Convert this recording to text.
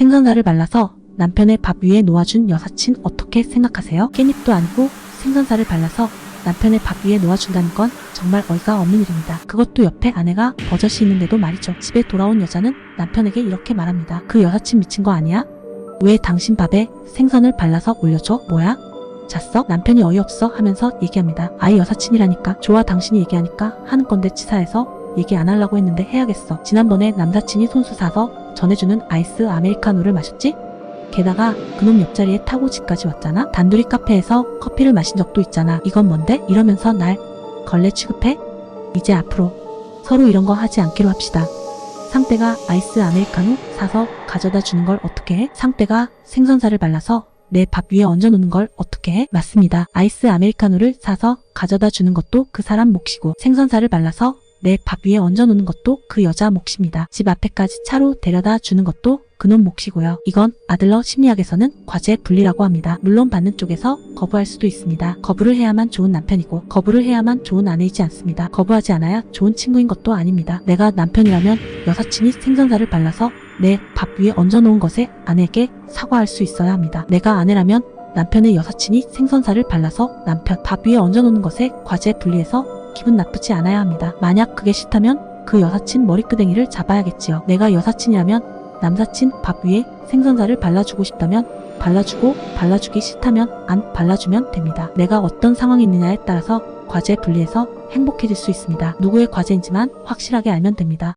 생선살을 발라서 남편의 밥 위에 놓아준 여사친 어떻게 생각하세요? 깻잎도 아니고 생선살을 발라서 남편의 밥 위에 놓아준다는 건 정말 어이가 없는 일입니다. 그것도 옆에 아내가 버젓이 있는데도 말이죠. 집에 돌아온 여자는 남편에게 이렇게 말합니다. 그 여사친 미친 거 아니야? 왜 당신 밥에 생선을 발라서 올려줘? 뭐야? 잤어? 남편이 어이없어 하면서 얘기합니다. 아이 여사친이라니까. 좋아 당신이 얘기하니까 하는 건데 치사해서 얘기 안 하려고 했는데 해야겠어. 지난번에 남사친이 손수 사서 전해주는 아이스 아메리카노를 마셨지? 게다가 그놈 옆자리에 타고 집까지 왔잖아? 단둘이 카페에서 커피를 마신 적도 있잖아. 이건 뭔데? 이러면서 날 걸레 취급해? 이제 앞으로 서로 이런 거 하지 않기로 합시다. 상대가 아이스 아메리카노 사서 가져다 주는 걸 어떻게 해? 상대가 생선살을 발라서 내 밥 위에 얹어 놓는 걸 어떻게 해? 맞습니다. 아이스 아메리카노를 사서 가져다 주는 것도 그 사람 몫이고 생선살을 발라서 내 밥 위에 얹어놓는 것도 그 여자 몫입니다. 집 앞에까지 차로 데려다 주는 것도 그놈 몫이고요. 이건 아들러 심리학에서는 과제 분리라고 합니다. 물론 받는 쪽에서 거부할 수도 있습니다. 거부를 해야만 좋은 남편이고 거부를 해야만 좋은 아내이지 않습니다. 거부하지 않아야 좋은 친구인 것도 아닙니다. 내가 남편이라면 여사친이 생선살을 발라서 내 밥 위에 얹어놓은 것에 아내에게 사과할 수 있어야 합니다. 내가 아내라면 남편의 여사친이 생선살을 발라서 남편 밥 위에 얹어놓는 것에 과제 분리해서 기분 나쁘지 않아야 합니다. 만약 그게 싫다면 그 여사친 머리끄댕이를 잡아야겠지요. 내가 여사친이라면 남사친 밥 위에 생선살을 발라주고 싶다면 발라주고 발라주기 싫다면 안 발라주면 됩니다. 내가 어떤 상황이 있느냐에 따라서 과제 분리해서 행복해질 수 있습니다. 누구의 과제인지만 확실하게 알면 됩니다.